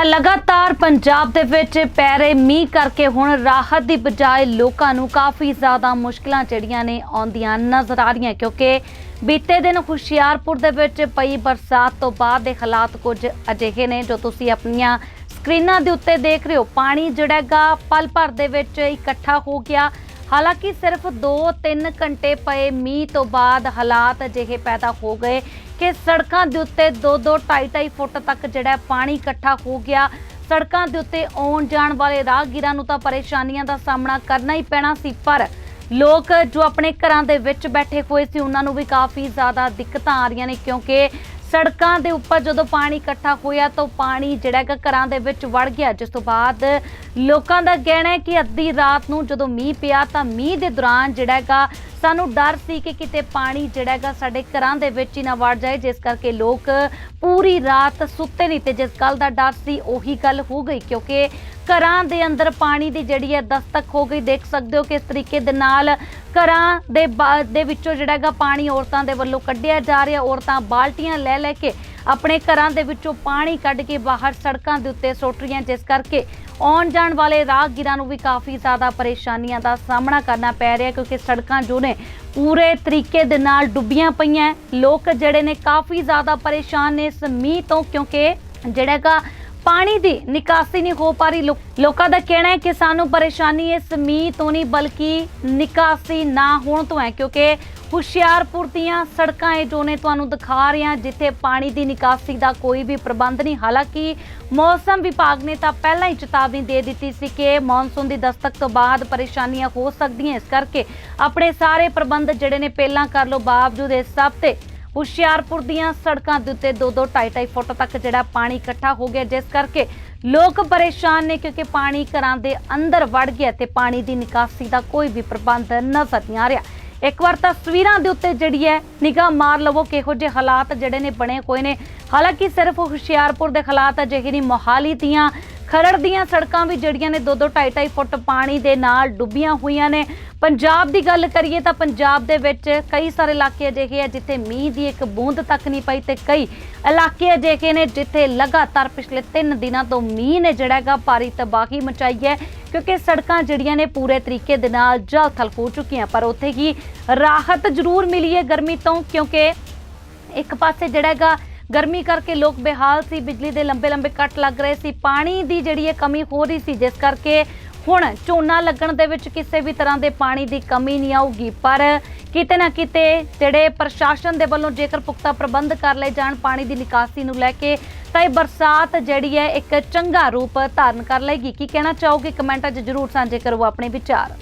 ਤਾਂ ਲਗਾਤਾਰ ਪੰਜਾਬ ਦੇ ਵਿੱਚ ਪੈ ਰਹੇ ਮੀਂਹ ਕਰਕੇ ਹੁਣ ਰਾਹਤ ਦੀ ਬਜਾਏ ਲੋਕਾਂ ਨੂੰ ਕਾਫੀ ਜ਼ਿਆਦਾ ਮੁਸ਼ਕਲਾਂ ਜਿਹੜੀਆਂ ਨੇ ਆਉਂਦੀਆਂ ਨਜ਼ਰ ਆ ਰਹੀਆਂ, ਕਿਉਂਕਿ ਬੀਤੇ ਦਿਨ ਹੁਸ਼ਿਆਰਪੁਰ ਦੇ ਵਿੱਚ ਪਈ ਬਰਸਾਤ ਤੋਂ ਬਾਅਦ ਦੇ ਹਾਲਾਤ ਕੁਝ ਅਜਿਹੇ ਨੇ ਜੋ ਤੁਸੀਂ ਆਪਣੀਆਂ ਸਕਰੀਨਾਂ ਦੇ ਉੱਤੇ ਦੇਖ ਰਹੇ ਹੋ। ਪਾਣੀ ਜਿਹੜਾ ਹੈਗਾ, ਪਲ ਭਰ ਦੇ ਵਿੱਚ ਇਕੱਠਾ ਹੋ ਗਿਆ। ਹਾਲਾਂਕਿ ਸਿਰਫ 2-3 ਘੰਟੇ ਪਏ ਮੀਂਹ ਤੋਂ ਬਾਅਦ ਹਾਲਾਤ ਅਜਿਹੇ ਪੈਦਾ ਹੋ ਗਏ ਕਿ ਸੜਕਾਂ ਦੇ ਉੱਤੇ 2-2 2.5 ਫੁੱਟ ਤੱਕ ਜਿਹੜਾ ਪਾਣੀ ਇਕੱਠਾ ਹੋ ਗਿਆ। ਸੜਕਾਂ ਦੇ ਉੱਤੇ ਆਉਣ ਜਾਣ ਵਾਲੇ ਰਾਹਗੀਰਾਂ ਨੂੰ ਤਾਂ ਪਰੇਸ਼ਾਨੀਆਂ ਦਾ ਸਾਹਮਣਾ ਕਰਨਾ ਹੀ ਪੈਣਾ ਸੀ, ਪਰ ਲੋਕ ਜੋ ਆਪਣੇ ਘਰਾਂ ਦੇ ਵਿੱਚ ਬੈਠੇ ਹੋਏ ਸੀ, ਉਹਨਾਂ ਨੂੰ ਵੀ ਕਾਫੀ ਜ਼ਿਆਦਾ ਦਿੱਕਤਾਂ ਆ ਰਹੀਆਂ ਨੇ ਕਿਉਂਕਿ ਸੜਕਾਂ ਦੇ ਉੱਪਰ ਜਦੋਂ ਪਾਣੀ ਇਕੱਠਾ ਹੋਇਆ ਤਾਂ ਉਹ ਪਾਣੀ ਜਿਹੜਾ ਹੈਗਾ ਘਰਾਂ ਦੇ ਵਿੱਚ ਵੜ ਗਿਆ। ਜਿਸ ਤੋਂ ਬਾਅਦ ਲੋਕਾਂ ਦਾ ਕਹਿਣਾ ਹੈ ਕਿ ਅੱਧੀ ਰਾਤ ਨੂੰ ਜਦੋਂ ਮੀਂਹ ਪਿਆ ਤਾਂ ਮੀਂਹ ਦੇ ਦੌਰਾਨ ਜਿਹੜਾ ਹੈਗਾ ਸਾਨੂੰ ਡਰ ਸੀ ਕਿ ਕਿਤੇ ਪਾਣੀ ਜਿਹੜਾ ਹੈਗਾ ਸਾਡੇ ਘਰਾਂ ਦੇ ਵਿੱਚ ਹੀ ਨਾ ਵੜ ਜਾਏ। ਜਿਸ ਕਰਕੇ ਲੋਕ ਪੂਰੀ ਰਾਤ ਸੁੱਤੇ ਨਹੀਂ ਤੇ ਜਿਸ ਗੱਲ ਦਾ ਡਰ ਸੀ ਉਹੀ ਗੱਲ ਹੋ ਗਈ। ਕਿਉਂਕਿ ਘਰਾਂ ਦੇ ਅੰਦਰ ਪਾਣੀ ਦੀ ਜਿਹੜੀ ਹੈ ਦਸਤਕ ਹੋ ਗਈ। ਦੇਖ ਸਕਦੇ ਹੋ ਕਿਸ ਤਰੀਕੇ ਦੇ ਨਾਲ ਘਰਾਂ ਦੇ ਬਾ- ਦੇ ਵਿੱਚੋਂ ਜਿਹੜਾ ਹੈਗਾ ਪਾਣੀ ਔਰਤਾਂ ਦੇ ਵੱਲੋਂ ਕੱਢਿਆ ਜਾ ਰਿਹਾ। ਔਰਤਾਂ ਬਾਲਟੀਆਂ ਲੈ ਲੈ ਕੇ ਆਪਣੇ ਘਰਾਂ ਦੇ ਵਿੱਚੋਂ ਪਾਣੀ ਕੱਢ ਕੇ ਬਾਹਰ ਸੜਕਾਂ ਦੇ ਉੱਤੇ ਸੁੱਟ ਰਹੀਆਂ। ਜਿਸ ਕਰਕੇ ਆਉਣ ਜਾਣ ਵਾਲੇ ਰਾਹਗੀਰਾਂ ਨੂੰ ਵੀ ਕਾਫੀ ਜ਼ਿਆਦਾ ਪਰੇਸ਼ਾਨੀਆਂ ਦਾ ਸਾਹਮਣਾ ਕਰਨਾ ਪੈ ਰਿਹਾ ਕਿਉਂਕਿ ਸੜਕਾਂ ਜੋ ਨੇ ਪੂਰੇ ਤਰੀਕੇ ਦੇ ਨਾਲ ਡੁੱਬੀਆਂ ਪਈਆਂ ਲੋਕ ਜਿਹੜੇ ਨੇ ਕਾਫੀ ਜ਼ਿਆਦਾ ਪਰੇਸ਼ਾਨ ਨੇ ਇਸ ਮੀਂਹ ਤੋਂ, ਕਿਉਂਕਿ ਜਿਹੜਾ ਹੈਗਾ ਪਾਣੀ ਦੀ ਨਿਕਾਸੀ ਨਹੀਂ ਹੋ ਪਾ ਰਹੀ। ਲੋਕਾਂ ਦਾ ਕਹਿਣਾ ਹੈ ਕਿ ਸਾਨੂੰ ਪਰੇਸ਼ਾਨੀ ਇਸ ਮੀਂਹ ਤੋਂ ਨਹੀਂ, ਬਲਕਿ ਨਿਕਾਸੀ ਨਾ ਹੋਣ ਤੋਂ ਹੈ, ਕਿਉਂਕਿ ਹੁਸ਼ਿਆਰਪੁਰ ਦੀਆਂ ਸੜਕਾਂ ਇਹ ਜੋ ਨੇ ਤੁਹਾਨੂੰ ਦਿਖਾ ਰਹੇ ਹਾਂ, ਜਿੱਥੇ ਪਾਣੀ ਦੀ ਨਿਕਾਸੀ ਦਾ ਕੋਈ ਵੀ ਪ੍ਰਬੰਧ ਨਹੀਂ। ਹਾਲਾਂਕਿ ਮੌਸਮ ਵਿਭਾਗ ਨੇ ਤਾਂ ਪਹਿਲਾਂ ਹੀ ਚੇਤਾਵਨੀ ਦੇ ਦਿੱਤੀ ਸੀ ਕਿ ਮੌਨਸੂਨ ਦੀ ਦਸਤਕ ਤੋਂ ਬਾਅਦ ਪਰੇਸ਼ਾਨੀਆਂ ਹੋ ਸਕਦੀਆਂ। ਇਸ ਕਰਕੇ ਆਪਣੇ ਸਾਰੇ ਪ੍ਰਬੰਧ ਜਿਹੜੇ ਨੇ, ਪਹਿਲਾਂ ਕਰ ਲਓ, ਬਾਵਜੂਦ ਇਸ ਸਭ ਤੇ ਹੁਸ਼ਿਆਰਪੁਰ ਦੀਆਂ ਸੜਕਾਂ ਦੇ ਉੱਤੇ 2-2 2.5 ਫੁੱਟ ਤੱਕ ਜਿਹੜਾ ਪਾਣੀ ਇਕੱਠਾ ਹੋ ਗਿਆ, ਜਿਸ ਕਰਕੇ ਲੋਕ ਪਰੇਸ਼ਾਨ ਨੇ ਕਿਉਂਕਿ ਪਾਣੀ ਘਰਾਂ ਦੇ ਅੰਦਰ ਵੜ ਗਿਆ ਤੇ ਪਾਣੀ ਦੀ ਨਿਕਾਸੀ ਦਾ ਕੋਈ ਵੀ ਪ੍ਰਬੰਧ ਨਜ਼ਰ ਨਹੀਂ ਆ ਰਿਹਾ। ਇੱਕ ਵਾਰ ਤਸਵੀਰਾਂ ਦੇ ਉੱਤੇ ਜਿਹੜੀ ਹੈ ਨਿਗਾਹ ਮਾਰ ਲਵੋ ਕਿਹੋ ਜਿਹੇ ਹਾਲਾਤ ਜਿਹੜੇ ਨੇ ਬਣੇ ਹੋਏ ਨੇ। ਹਾਲਾਂਕਿ ਸਿਰਫ ਹੁਸ਼ਿਆਰਪੁਰ ਦੇ ਹਾਲਾਤ ਅਜਿਹੇ ਨਹੀਂ, ਮੋਹਾਲੀ ਦੀਆਂ ਖਰੜ ਦੀਆਂ ਸੜਕਾਂ ਵੀ ਜਿਹੜੀਆਂ ਨੇ 2-2 2.5 ਫੁੱਟ ਪਾਣੀ ਦੇ ਨਾਲ ਡੁੱਬੀਆਂ ਹੋਈਆਂ ਨੇ। ਪੰਜਾਬ ਦੀ ਗੱਲ ਕਰੀਏ ਤਾਂ ਪੰਜਾਬ ਦੇ ਵਿੱਚ ਕਈ ਸਾਰੇ ਇਲਾਕੇ ਅਜਿਹੇ ਆ ਜਿੱਥੇ ਮੀਂਹ ਦੀ ਇੱਕ ਬੂੰਦ ਤੱਕ ਨਹੀਂ ਪਈ ਤੇ ਕਈ ਇਲਾਕੇ ਅਜਿਹੇ ਨੇ ਜਿੱਥੇ ਲਗਾਤਾਰ ਪਿਛਲੇ 3 ਦਿਨਾਂ ਤੋਂ ਮੀਂਹ ਨੇ ਜਿਹੜਾ ਹੈਗਾ ਭਾਰੀ ਤਬਾਹੀ ਮਚਾਈ ਹੈ, ਕਿਉਂਕਿ ਸੜਕਾਂ ਜਿਹੜੀਆਂ ਨੇ ਪੂਰੇ ਤਰੀਕੇ ਦੇ ਨਾਲ ਜਲ ਥਲ ਹੋ ਚੁੱਕੀਆਂ, ਪਰ ਉੱਥੇ ਹੀ ਰਾਹਤ ਜ਼ਰੂਰ ਮਿਲੀ ਹੈ ਗਰਮੀ ਤੋਂ, ਕਿਉਂਕਿ ਇੱਕ ਪਾਸੇ ਜਿਹੜਾ ਹੈਗਾ ਗਰਮੀ ਕਰਕੇ ਲੋਕ ਬੇਹਾਲ ਸੀ, ਬਿਜਲੀ ਦੇ ਲੰਬੇ ਲੰਬੇ ਕੱਟ ਲੱਗ ਰਹੇ ਸੀ, ਪਾਣੀ ਦੀ ਜਿਹੜੀ ਹੈ ਕਮੀ ਹੋ ਰਹੀ ਸੀ, ਜਿਸ ਕਰਕੇ ਹੁਣ ਝੋਨਾ ਲੱਗਣ ਦੇ ਵਿੱਚ ਕਿਸੇ ਵੀ ਤਰ੍ਹਾਂ ਦੇ ਪਾਣੀ ਦੀ ਕਮੀ ਨਹੀਂ ਆਊਗੀ। ਪਰ ਕਿਤੇ ਨਾ ਕਿਤੇ ਜਿਹੜੇ ਪ੍ਰਸ਼ਾਸਨ ਦੇ ਵੱਲੋਂ ਜੇਕਰ ਪੁਖਤਾ ਪ੍ਰਬੰਧ ਕਰ ਲਏ ਜਾਣ, ਪਾਣੀ ਦੀ ਨਿਕਾਸੀ ਨੂੰ ਲੈ ਕੇ, ਤਾਂ ਇਹ ਬਰਸਾਤ ਜਿਹੜੀ ਹੈ, ਇੱਕ ਚੰਗਾ ਰੂਪ ਧਾਰਨ ਕਰ ਲਏਗੀ। ਕੀ ਕਹਿਣਾ ਚਾਹੋਗੇ? ਕਮੈਂਟਾਂ 'ਚ ਜਰੂਰ ਸਾਂਝੇ ਕਰੋ ਆਪਣੇ ਵਿਚਾਰ।